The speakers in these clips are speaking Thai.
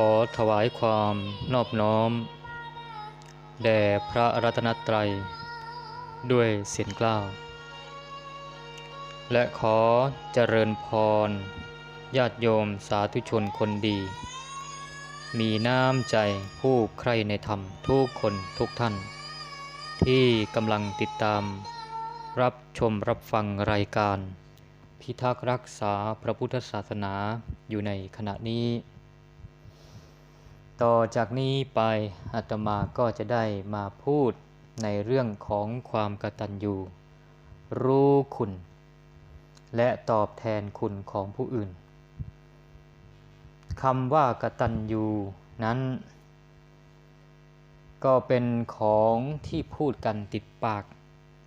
อถวายความนอบน้อม แด่พระรัตนตรัย ด้วยเสียงกล้าว และขอเจริญพร ญาติโยมสาธุชนคนดี มีน้ำใจผู้ใครในธรรมทุกคนทุกท่าน ที่กำลังติดตาม รับชมรับฟังรายการ พิทักษ์รักษาพระพุทธศาสนาอยู่ในขณะนี้ ต่อจากนี้ไปอาตมาก็จะได้มาพูดในเรื่องของความกตัญญูรู้คุณ และตอบแทนคุณของผู้อื่นคำว่ากตัญญูนั้น ก็เป็นของที่พูดกันติดปาก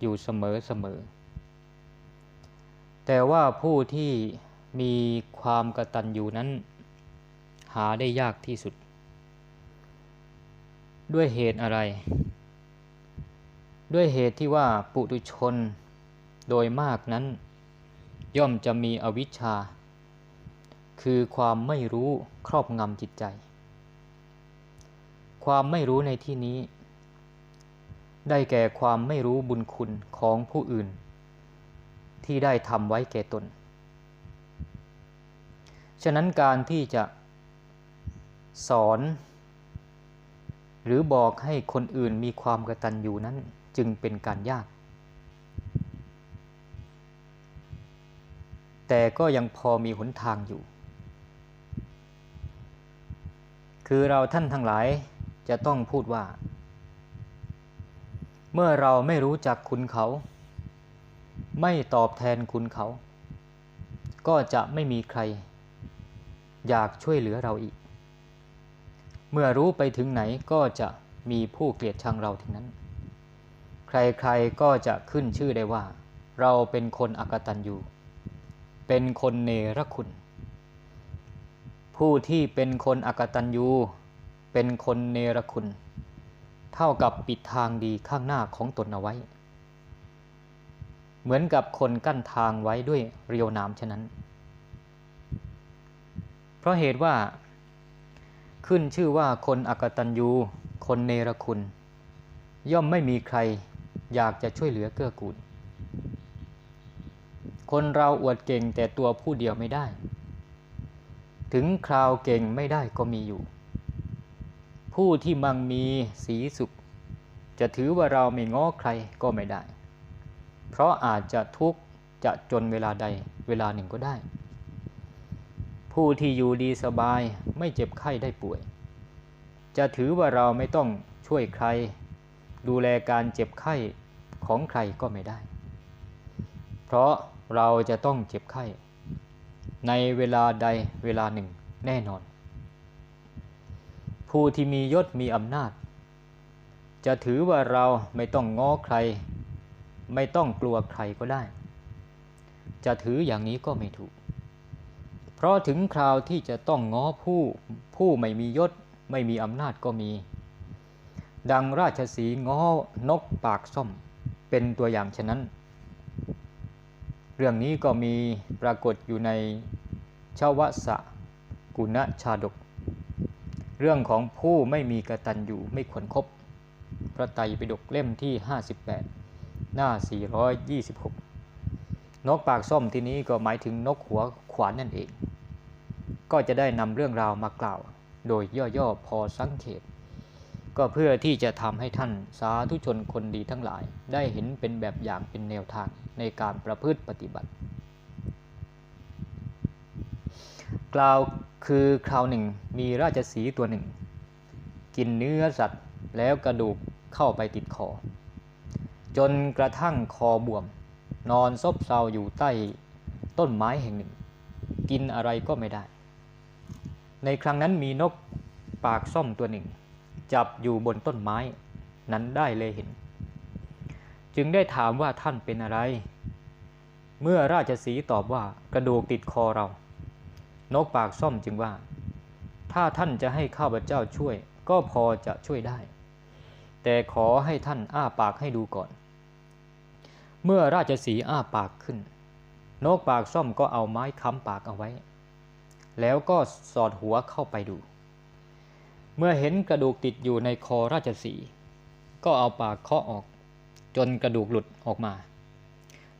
อยู่เสมอเสมอ แต่ว่าผู้ที่มีความกตัญญูนั้น หาได้ยากที่สุด ด้วยเหตุอะไร ด้วยเหตุที่ว่าปุถุชนโดยมากนั้น ย่อมจะมีอวิชชา คือความไม่รู้ครอบงำจิตใจ ความไม่รู้ในที่นี้ ได้แก่ความไม่รู้บุญคุณของผู้อื่น ที่ได้ทำไว้แก่ตน ฉะนั้นการที่จะสอน หรือบอกให้คนอื่นมีความกระตัญญูนั้นจึงเป็นการยาก แต่ก็ยังพอมีหนทางอยู่ คือเราท่านทั้งหลายจะต้องพูดว่า เมื่อเราไม่รู้จักคุณเขา ไม่ตอบแทนคุณเขา ก็จะไม่มีใคร อยากช่วยเหลือเราอีก มื่อรู้ไปถึงไหนก็จะมีผู้เกลียดชังเราทั้งนั้น ใครๆก็จะขึ้นชื่อได้ว่า เราเป็นคนอกตัญญูเป็นคนเนรคุณ ผู้ที่เป็นคนอกตัญญูเป็นคนเนรคุณ เท่ากับปิดทางดีข้างหน้าของตนเอาไว้ เหมือนกับคนกั้นทางไว้ด้วยเรียวน้ำฉะนั้น เพราะเหตุว่า ขึ้นชื่อว่าคนอกตัญญูคนเนรคุณ ย่อมไม่มีใครอยากจะช่วยเหลือเกื้อกูล คนเราอวดเก่งแต่ตัวผู้เดียวไม่ได้ ถึงคราวเก่งไม่ได้ก็มีอยู่ ผู้ที่มั่งมีสีสุข จะถือว่าเราไม่ง้อใครก็ไม่ได้ เพราะอาจจะทุกข์จะจนเวลาใดเวลาหนึ่งก็ได้ ผู้ที่อยู่ดีสบายไม่เจ็บไข้ได้ป่วย จะถือว่าเราไม่ต้องช่วยใคร ดูแลการเจ็บไข้ของใครก็ไม่ได้ เพราะเราจะต้องเจ็บไข้ ในเวลาใดเวลาหนึ่งแน่นอน ผู้ที่มียศมีอำนาจ จะถือว่าเราไม่ต้องง้อใคร ไม่ต้องกลัวใครก็ได้ จะถืออย่างนี้ก็ไม่ถูก เพราะถึงคราวที่จะต้องง้อผู้ผู้ไม่มียศไม่มีอำนาจก็มี ดังราชสีง้อนกปากส้มเป็นตัวอย่างฉะนั้น เรื่องนี้ก็มีปรากฏอยู่ในชาวสะกุณชาดก เรื่องของผู้ไม่มีกระตัญญูไม่ควรครบพระไตรปิฎกเล่มที่ 58 หน้า 426 นกปากส้มที่นี้ก็หมายถึงนกหัว ขวานนั่นเอง ก็จะได้นำเรื่องราวมากล่าว โดยย่อๆพอสังเขต ก็เพื่อที่จะทำให้ท่านสาธุชนคนดีทั้งหลาย ได้เห็นเป็นแบบอย่างเป็นแนวทางในการประพฤติปฏิบัติ กล่าวคือคราวหนึ่งมีราชสีตัวหนึ่ง กินเนื้อสัตว์แล้วกระดูกเข้าไปติดคอ จนกระทั่งคอบวม นอนซบเซาอยู่ใต้ต้นไม้แห่งหนึ่ง กินอะไรก็ไม่ได้ ในครั้งนั้นมีนกปากส้มตัวหนึ่ง จับอยู่บนต้นไม้ นั้นได้เลยเห็น จึงได้ถามว่าท่านเป็นอะไร เมื่อราชสีตอบว่ากระดูกติดคอเรา นกปากส้มจึงว่า ถ้าท่านจะให้ข้าพเจ้าช่วย ก็พอจะช่วยได้ แต่ขอให้ท่านอ้าปากให้ดูก่อน เมื่อราชสีอ้าปากขึ้น นกปากส้มก็เอาไม้ค้ำปากเอาไว้ แล้วก็สอดหัวเข้าไปดู เมื่อเห็นกระดูกติดอยู่ในคอราชสีก็เอาปากเคาะออก จนกระดูกหลุดออกมา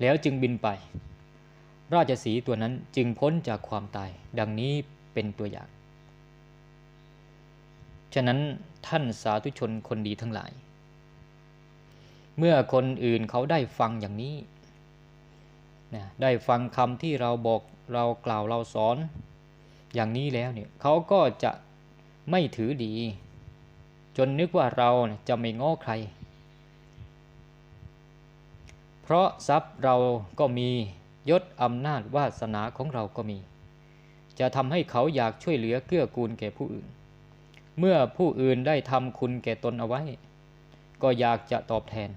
แล้วจึงบินไป ราชสีตัวนั้นจึงพ้นจากความตาย ดังนี้เป็นตัวอย่าง ฉะนั้นท่านสาธุชนคนดีทั้งหลาย เมื่อคนอื่นเขาได้ฟังอย่างนี้ นะได้ฟังคำที่เราบอกเรากล่าวเราสอนอย่างนี้แล้วเนี่ยเขาก็จะไม่ถือดี จนนึกว่าเราจะไม่ง้อใคร เพราะทรัพย์เราก็มียศอำนาจวาสนาของเราก็มี จะทำให้เขาอยากช่วยเหลือเกื้อกูลแก่ผู้อื่น เมื่อผู้อื่นได้ทำคุณแก่ตนเอาไว้ ก็อยากจะตอบแทน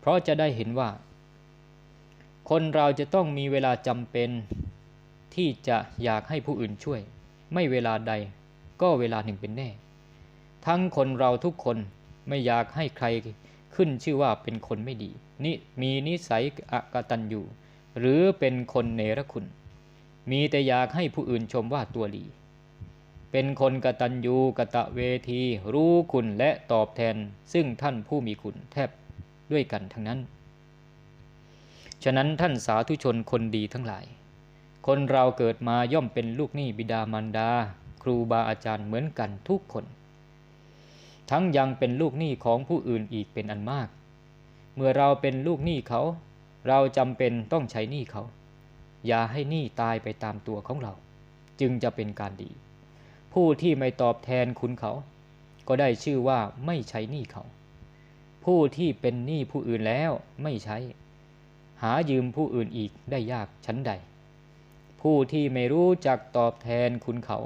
เพราะจะได้เห็นว่า คนเราจะต้องมีเวลาจำเป็น ที่จะอยากให้ผู้อื่นช่วย ไม่เวลาใดก็เวลาหนึ่งเป็นแน่ ทั้งคนเราทุกคนไม่อยากให้ใครขึ้นชื่อว่าเป็นคนไม่ดีนิมีนิสัยอกตัญญูหรือเป็นคนเนรคุณ มีแต่อยากให้ผู้อื่นชมว่าตัวดี เป็นคนกตัญญูกะตะเวที รู้คุณและตอบแทน ซึ่งท่านผู้มีคุณแทบด้วยกันทั้งนั้น ฉะนั้นท่านสาธุชนคนดีทั้งหลาย คนเราเกิดมาย่อมเป็นลูกหนี้บิดามารดา ครูบาอาจารย์เหมือนกันทุกคน ทั้งยังเป็นลูกหนี้ของผู้อื่นอีกเป็นอันมาก เมื่อเราเป็นลูกหนี้เขา เราจำเป็นต้องใช้หนี้เขา อย่าให้หนี้ตายไปตามตัวของเรา จึงจะเป็นการดี ผู้ที่ไม่ตอบแทนคุณเขา ก็ได้ชื่อว่าไม่ใช้หนี้เขา ผู้ที่เป็นหนี้ผู้อื่นแล้วไม่ใช้ หายืมผู้อื่นอีกได้ยากชั้นใด ผู้ที่ไม่รู้จักตอบแทนคุณเขา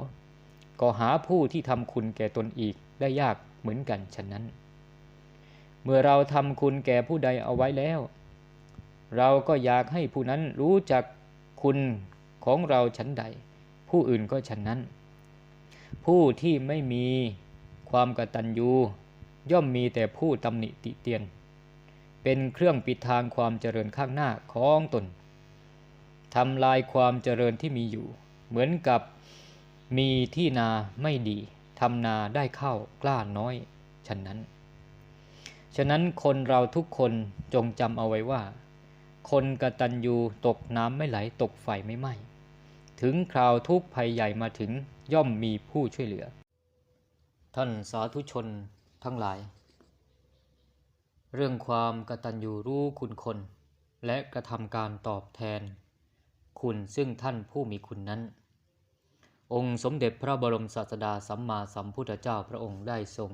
ก็หาผู้ที่ทำคุณแก่ตนอีกได้ยากเหมือนกันฉะนั้น เมื่อเราทำคุณแก่ผู้ใดเอาไว้แล้ว เราก็อยากให้ผู้นั้นรู้จักคุณของเราชั้นใด ผู้อื่นก็ฉันนั้น ผู้ที่ไม่มีความกตัญญูย่อมมีแต่ผู้ตำหนิติเตียน เป็นเครื่องปิดทางความเจริญข้างหน้าของตนทำลายความเจริญที่มีอยู่ เหมือนกับมีที่นาไม่ดีทำนาได้ข้าวกล้าน้อยฉะนั้น ฉะนั้นคนเราทุกคนจงจำเอาไว้ว่า คนกระตัญญูตกน้ำไม่ไหลตกไฟไม่ไหม้ถึงคราวทุกภัยใหญ่มาถึงย่อมมีผู้ช่วยเหลือ ท่านสาธุชนทั้งหลาย เรื่องความกตัญญูรู้คุณคน และกระทำการตอบแทน คุณซึ่งท่านผู้มีคุณนั้น องค์สมเด็จพระบรมศาสดาสัมมาสัมพุทธเจ้าพระองค์ได้ทรง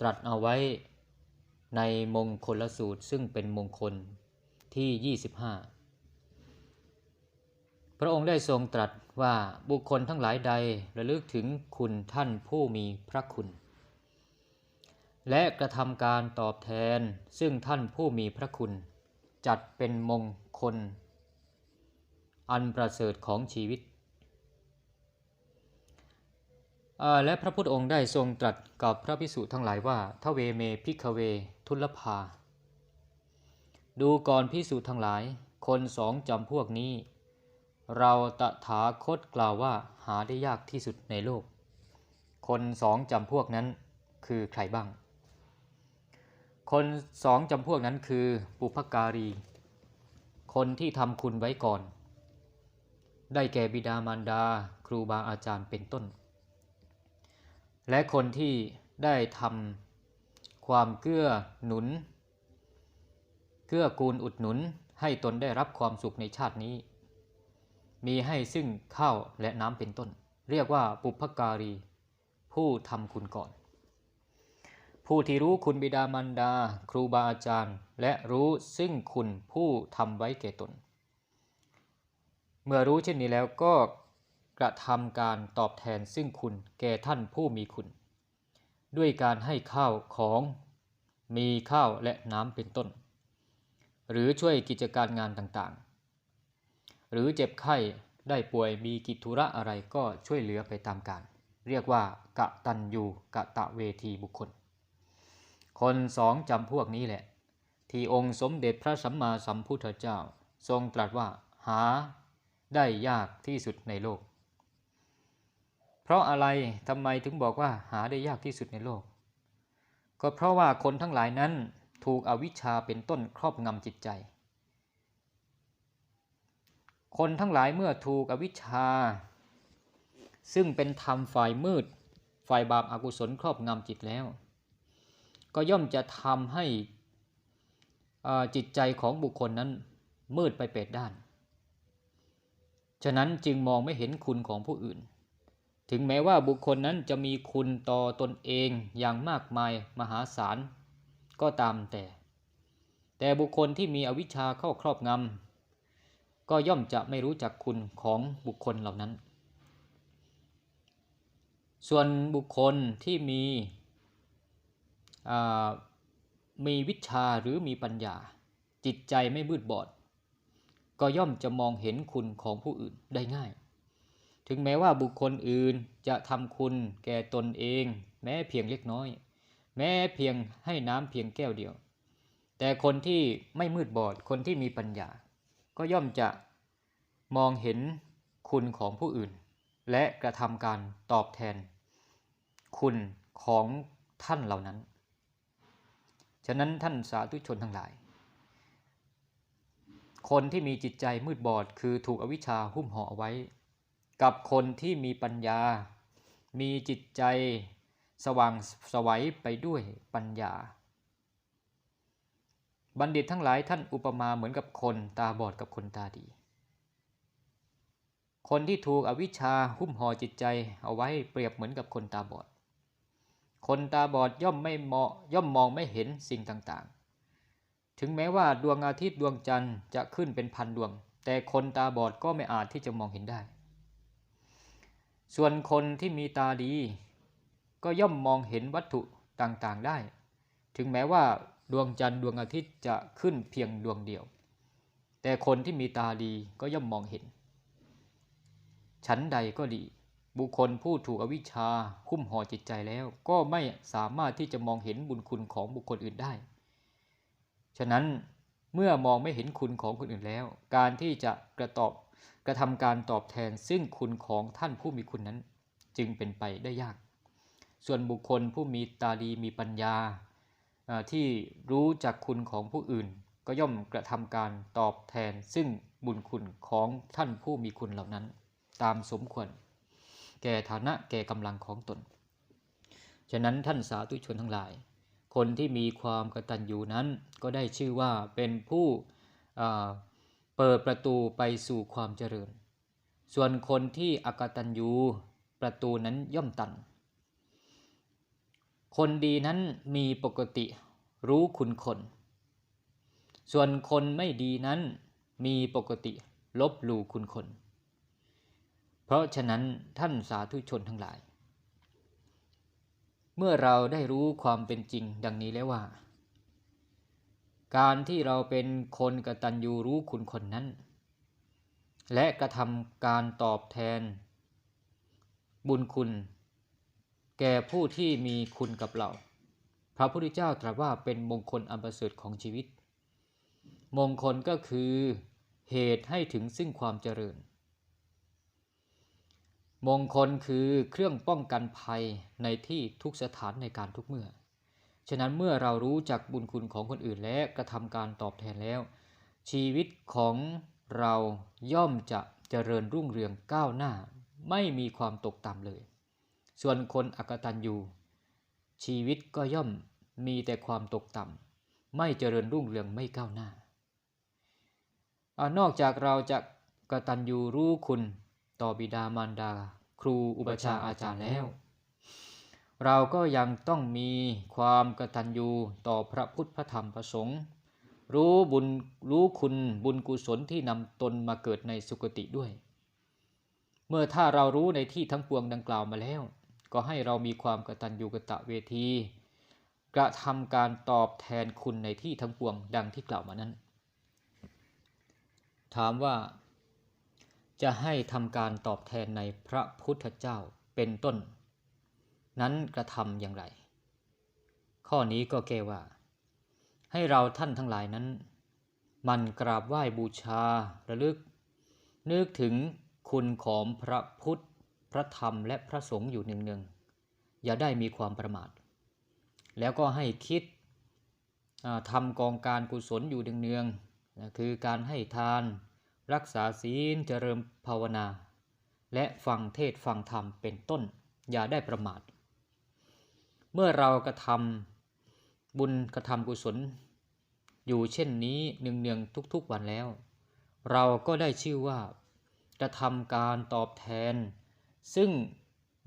ตรัสเอาไว้ในมงคลสูตรซึ่งเป็นมงคลที่ 25 พระองค์ได้ทรงตรัสว่าบุคคลทั้งหลายใดระลึกถึงคุณท่านผู้มีพระคุณ และกระทำการตอบแทนซึ่งท่านผู้มีพระคุณ จัดเป็นมงคล อันประเสริฐของชีวิต และพระพุทธองค์ได้ทรงตรัสกับพระพิสุทั้งหลายว่าทเวเมพิกเวทุลภา ดูก่อนพิสุทั้งหลาย คนสองจำพวกนี้ เราตถาคตกล่าวว่าหาได้ยากที่สุดในโลก คนสองจำพวกนั้นคือใครบ้าง คนสองจำพวกนั้นคือปุพการี คนที่ทำคุณไว้ก่อน ได้แก่บิดามารดา ครูบาอาจารย์เป็นต้น และคนที่ได้ทำความเกื้อหนุน เกื้อกูลอุดหนุนให้ตนได้รับความสุขในชาตินี้ มีให้ซึ่งข้าวและน้ำเป็นต้น เรียกว่าปุพการี ผู้ทำคุณก่อน ผู้ที่รู้คุณบิดามารดา ครูบาอาจารย์ และรู้ซึ่งคุณผู้ทำไว้แก่ตน เมื่อรู้เช่นนี้แล้วก็กระทำการตอบแทนซึ่งคุณแก่ท่านผู้มีคุณ ด้วยการให้ข้าวของมีข้าวและน้ำเป็นต้น หรือช่วยกิจการงานต่างๆ หรือเจ็บไข้ได้ป่วยมีกิจธุระอะไรก็ช่วยเหลือไปตามการ เรียกว่ากะตันยูกะตะเวทีบุคคล คนสองจำพวกนี้แหละ ที่องค์สมเด็จพระสัมมาสัมพุทธเจ้า ทรงตรัสว่าหาได้ยากที่สุดในโลก เพราะอะไรทำไมถึงบอกว่าหาได้ยากที่สุดในโลก ก็เพราะว่าคนทั้งหลายนั้นถูกอวิชชาเป็นต้นครอบงำจิตใจ คนทั้งหลายเมื่อถูกอวิชชา ซึ่งเป็นธรรมฝ่ายมืด ฝ่ายบาปอากุศลครอบงำจิตแล้ว ก็ย่อมจะทำให้จิตใจของบุคคลนั้นมืดไปเป็ดด้าน ฉะนั้นจึงมองไม่เห็นคุณของผู้อื่น ถึงแม้ว่าบุคคลนั้นจะมีคุณต่อตนเองอย่างมากมายมหาศาลก็ตามแต่ แต่บุคคลที่มีอวิชชาเข้าครอบงำก็ย่อมจะไม่รู้จักคุณของบุคคลเหล่านั้น ส่วนบุคคลที่มี มีวิชาหรือมีปัญญา จิตใจไม่มืดบอด ก็ย่อมจะมองเห็นคุณของผู้อื่นได้ง่าย ถึงแม้ว่าบุคคลอื่นจะทำคุณแก่ตนเอง แม้เพียงเล็กน้อย แม้เพียงให้น้ำเพียงแก้วเดียว แต่คนที่ไม่มืดบอดคนที่มีปัญญา ก็ย่อมจะมองเห็นคุณของผู้อื่น และกระทำการตอบแทน คุณของท่านเหล่านั้น ฉะนั้นท่านสาธุชนทั้งหลาย คนที่มีจิตใจมืดบอดคือถูกอวิชชาหุ้มห่อเอาไว้ กับคนที่มีปัญญา มีจิตใจสว่างสวัยไปด้วยปัญญา บัณฑิตทั้งหลายท่านอุปมาเหมือนกับคนตาบอดกับคนตาดี คนที่ถูกอวิชชาหุ้มห่อจิตใจเอาไว้เปรียบเหมือนกับคนตาบอด คนตาบอดย่อมไม่เหมาะย่อมมองไม่เห็นสิ่งต่างๆ ถึงแม้ว่าดวงอาทิตย์ดวงจันทร์จะขึ้นเป็นพันดวง แต่คนตาบอดก็ไม่อาจที่จะมองเห็นได้ ส่วนคนที่มีตาดี ก็ย่อมมองเห็นวัตถุต่างๆได้ ถึงแม้ว่าดวงจันทร์ดวงอาทิตย์จะขึ้นเพียงดวงเดียว แต่คนที่มีตาดีก็ย่อมมองเห็น ชั้นใดก็ดี บุคคลผู้ถูกอวิชชาคุ้มห่อจิตใจแล้ว ก็ไม่สามารถที่จะมองเห็นบุญคุณของบุคคลอื่นได้ ฉะนั้นเมื่อมองไม่เห็นคุณของคนอื่นแล้ว การที่จะกระตอบกระทำการตอบแทนซึ่งคุณของท่านผู้มีคุณนั้น จึงเป็นไปได้ยาก ส่วนบุคคลผู้มีตาดีมีปัญญา ที่รู้จักคุณของผู้อื่น ก็ย่อมกระทำการตอบแทนซึ่งบุญคุณของท่านผู้มีคุณเหล่านั้น ตามสมควร แก่ฐานะแก่กำลังของตน ฉะนั้นท่านสาธุชนทั้งหลาย คนที่มีความกตัญญูนั้นก็ได้ชื่อว่าเป็นผู้เปิดประตูไปสู่ความเจริญ ส่วนคนที่อกตัญญูประตูนั้นย่อมตัน คนดีนั้นมีปกติรู้คุณคน ส่วนคนไม่ดีนั้นมีปกติลบหลู่คุณคน เพราะฉะนั้นท่านสาธุชนทั้งหลาย เมื่อเราได้รู้ความเป็นจริงดังนี้แล้วว่า การที่เราเป็นคนกตัญญูรู้คุณคนนั้น และกระทำการตอบแทน บุญคุณ แก่ผู้ที่มีคุณกับเรา พระพุทธเจ้าตรัสว่าเป็นมงคลอันประเสริฐของชีวิต มงคลก็คือเหตุให้ถึงซึ่งความเจริญ มงคลคือเครื่องป้องกันภัยในที่ทุกสถานในการทุกเมื่อ ฉะนั้นเมื่อเรารู้จักบุญคุณของคนอื่นและกระทำการตอบแทนแล้ว ชีวิตของเราย่อมจะเจริญรุ่งเรืองก้าวหน้า ไม่มีความตกต่ำเลย ส่วนคนอกตัญญูชีวิตก็ย่อมมีแต่ความตกต่ำไม่เจริญรุ่งเรืองไม่ก้าวหน้า นอกจากเราจะกตัญญูรู้คุณ ต่อบิดามารดา ครูอุปชาอาจารย์แล้ว เราก็ยังต้องมีความกตัญญูต่อพระพุทธธรรมพระสงฆ์รู้บุญรู้คุณบุญกุศลที่นำตนมาเกิดในสุคติด้วย เมื่อถ้าเรารู้ในที่ทั้งปวงดังกล่าวมาแล้ว ก็ให้เรามีความกตัญญูกตะเวที กระทำการตอบแทนคุณในที่ทั้งปวงดังที่กล่าวมานั้น ถามว่า จะให้ทำการตอบแทนในพระพุทธเจ้าเป็นต้น นั้นกระทำอย่างไร ข้อนี้ก็แก้ว่า ให้เราท่านทั้งหลายนั้น มันกราบไหว้บูชาระลึก นึกถึงคุณของพระพุทธ พระธรรมและพระสงฆ์อยู่หนึ่งๆอย่าได้มีความประมาท แล้วก็ให้คิดทำกองการกุศลอยู่เนืองๆนะคือการให้ทาน รักษาศีลเจริญภาวนา และฟังเทศฟังธรรมเป็นต้น อย่าได้ประมาท เมื่อเรากระทำบุญกระทำกุศล อยู่เช่นนี้เนืองๆทุกๆวันแล้ว เราก็ได้ชื่อว่ากระทำการตอบแทน ซึ่ง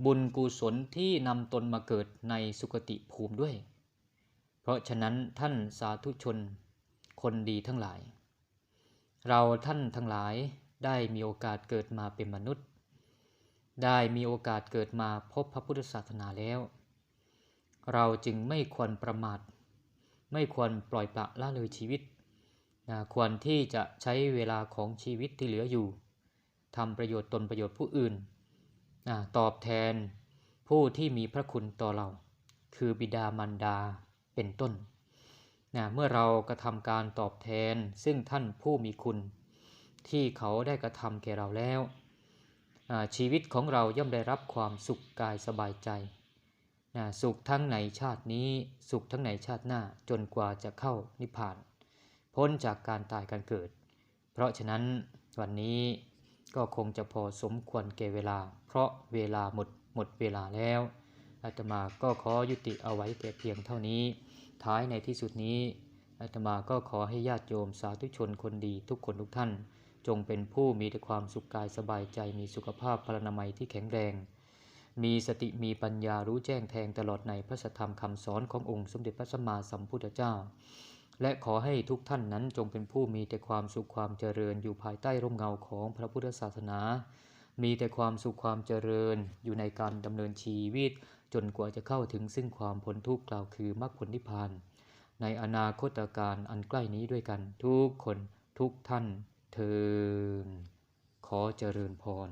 บุญกุศลที่นำตนมาเกิดในสุคติภูมิด้วย เพราะฉะนั้นท่านสาธุชน คนดีทั้งหลาย เราท่านทั้งหลายได้มีโอกาสเกิดมาเป็นมนุษย์ ได้มีโอกาสเกิดมาพบพระพุทธศาสนาแล้ว เราจึงไม่ควรประมาท ไม่ควรปล่อยปละละเลยชีวิตนะควรที่จะใช้เวลาของชีวิตที่เหลืออยู่ทำประโยชน์ตนประโยชน์ผู้อื่นนะตอบแทนผู้ที่มีพระคุณต่อเรา คือบิดามารดาเป็นต้น นะเมื่อเรากระทำการตอบแทนซึ่งท่านผู้มีคุณ ที่เขาได้กระทำแก่เราแล้วชีวิตของเราย่อมได้รับความสุขกายสบายใจนะสุขทั้งในชาตินี้สุขทั้งในชาติหน้าจนกว่าจะเข้านิพพาน พ้นจากการตายการเกิด เพราะฉะนั้นวันนี้ก็คงจะพอสมควรแก่เวลา เพราะเวลาหมดหมดเวลาแล้วอาตมาก็ขอยุติเอาไว้แต่เพียงเท่านี้ ท้ายในที่สุดนี้อาตมาก็ขอให้ญาติโยมสาธุชนคนดีทุกคนทุกท่าน จงเป็นผู้มีแต่ความสุขกายสบายใจมีสุขภาพพลานามัยที่แข็งแรง มีสติมีปัญญารู้แจ้งแทงตลอดในพระสัทธรรมคำสอนขององค์สมเด็จพระสัมมาสัมพุทธเจ้า และขอให้ทุกท่านนั้นจงเป็นผู้มีแต่ความสุขความเจริญอยู่ภายใต้ร่มเงาของพระพุทธศาสนา มีแต่ความสุขความเจริญอยู่ในการดำเนินชีวิต จนกว่าจะเข้าถึงซึ่งความพ้นทุกข์กล่าวคือมรรคผลนิพพาน ในอนาคตการอันใกล้นี้ด้วยกัน ทุกคนทุกท่านเทินขอเจริญพร